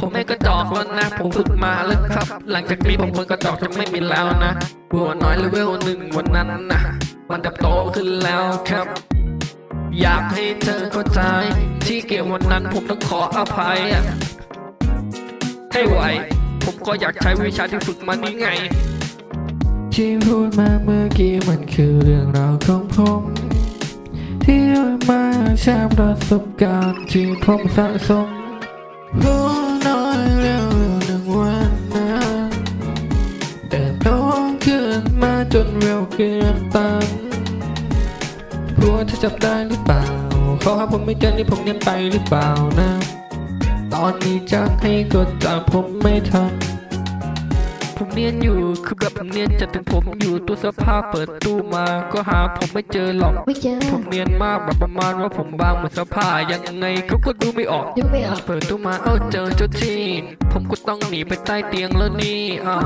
ผมไม่กระจอกแล้วนะ ผมฝึกมาแล้วครับ หลังจากนี้ผมคนกระจอกจะไม่มีแล้วนะหัวน้อยเลเวลหนึ่งวันนั้นนะมันจะโตขึ้นแล้วครับ อยากให้เธอเข้าใจ ที่เกี่ยววันนั้นผมต้องขออภัยอะให้ไหว ผมก็อยากใช้วิชาที่ฝึกมานี่ไง ที่พูดมาเมื่อกี้มันคือเรื่องราวของผมที่มาแชร์ประสบการณ์ที่ผมสะสมรู้ ขึ้นมาจนเร็วเกินตันรู้ว่าเธอจับได้หรือเปล่า เขาหาผมไม่เจอนี่ผมเนียนไปหรือเปล่านะ ตอนนี้จะให้กดจับผมไม่ทัน ผมเนียนอยู่ คือแบบผมเนียนจัดถึงผมอยู่ตู้เสื้อผ้าเปิดตู้มา ก็หาผมไม่เจอหรอก ไม่เจอ ผมเนียนมากแบบประมาณว่าผมบางเหมือนเสื้อผ้ายังไงเขาก็ดูไม่ออก ดูไม่ออกเปิดตู้มาเอ้าเจอเจ้าที่ ผมก็ต้องหนีไปใต้เตียงแล้วนี่อะ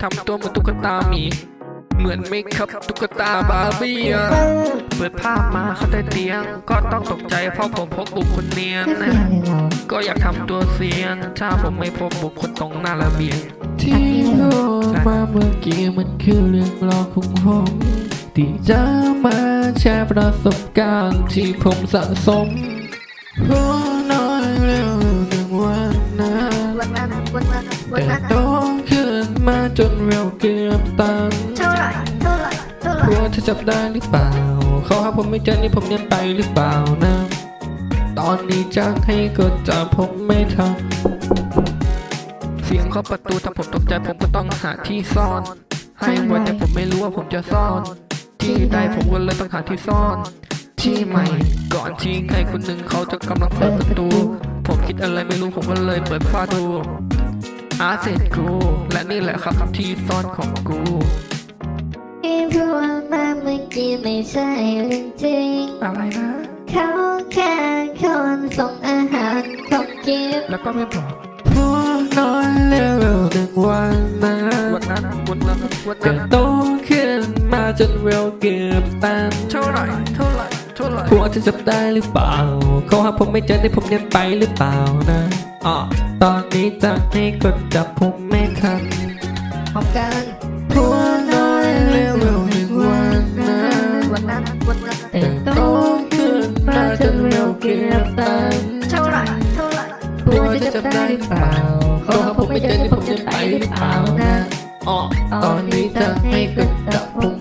ทำตัวเหมือนตุ๊กตาหมีเหมือนไหมครับตุ๊กตาบาร์บี้อะเปิดภาพมาเขาใต้เตียง ก็ต้องตกใจเพราะผมพบบุคคลเนียนไม่เสีนะยเลยเราก็อยากทำตัวเซียนถ้าผมไม่พบบุคคลตรงหน้าระเบียง ที่พูดมาเมื่อกี้มันคือเรื่องราวของผมที่จะมาแชร์ประสบการณ์ที่ผมสะสมรู้น้อยเร็วหนึ่งวันนั้นวันนั้นวันนั้นวันแต่นั้นโตขึ้นมาจนเร็วเกือบตันเท่าไหร่เท่าไหร่เท่าไหร่รู้ว่าเธอจับได้หรือเปล่า เขาหาผมไม่เจอนี่ผมเนียนไปหรือเปล่านะ ตอนนี้จะให้กดจับผมไม่ทัน สียงเคาะประตูทำผมตกใจผมก็ต้องหาที่ซ่อน ให้ไว้แต่ผมไม่รู้ว่าผมจะซ่อน ที่ใดผมก็เลยต้องหาที่ซ่อน ที่ใหม่ก่อนที่ใครคนหนึ่งเขาจะกำลังเปิดประตู ผมคิดอะไรไม่รู้ผมก็เลยเปิดฝ้าดูอาเสร็จกูและนี่แหละครับที่ซ่อนของกูที่พูดมาเมื่อกี้ไม่ใช่เรื่องจริงอะไรนะเขาแค่คนส่งอาหารของกิฟต์แล้วก็ไม่บอก วันนั้นวัโตขึ้นมาจนเวลเกือบตันเท่าไหร่เท่าไหร่เท่าไร่พวกที่จับได้หรือเปล่า เขาหาผมไม่เจอได้ผมเนีนไปหรือเปล่านะอ๋อตอนนี้จะให้คนจับผมไม่ทันพบกันผัวน้อยเร็วเร็นนั้วันนั้นวันนั้นแต่โตขึ้นมาจนเวลเกือบตันเท่าไหร่เท่าไหร่ผัวจะจับได้หรือเปล่า เอานะออกตอนนี้เธอให้กึกกับพุง